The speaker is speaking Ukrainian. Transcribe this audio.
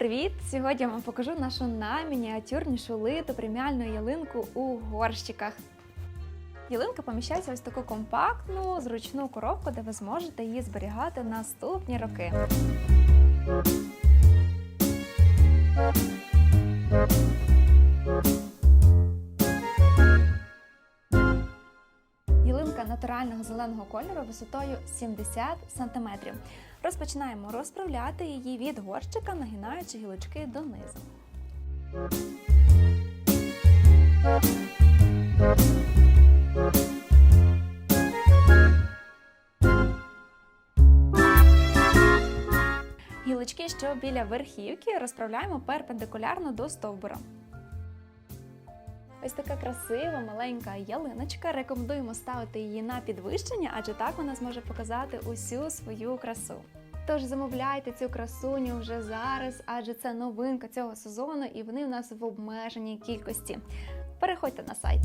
привіт! Сьогодні я вам покажу нашу наймініатюрнішу литу преміальну ялинку у горщиках. Ялинка поміщається в ось таку компактну, зручну коробку, де ви зможете її зберігати наступні роки. Ялинка натурального зеленого кольору висотою 70 см. Розпочинаємо розправляти її від горщика, нагинаючи гілочки донизу. Гілочки, що біля верхівки, розправляємо перпендикулярно до стовбура. Ось така красива маленька ялиночка. Рекомендуємо ставити її на підвищення, адже так вона зможе показати усю свою красу. Тож замовляйте цю красуню вже зараз, адже це новинка цього сезону, і вони у нас в обмеженій кількості. Переходьте на сайт.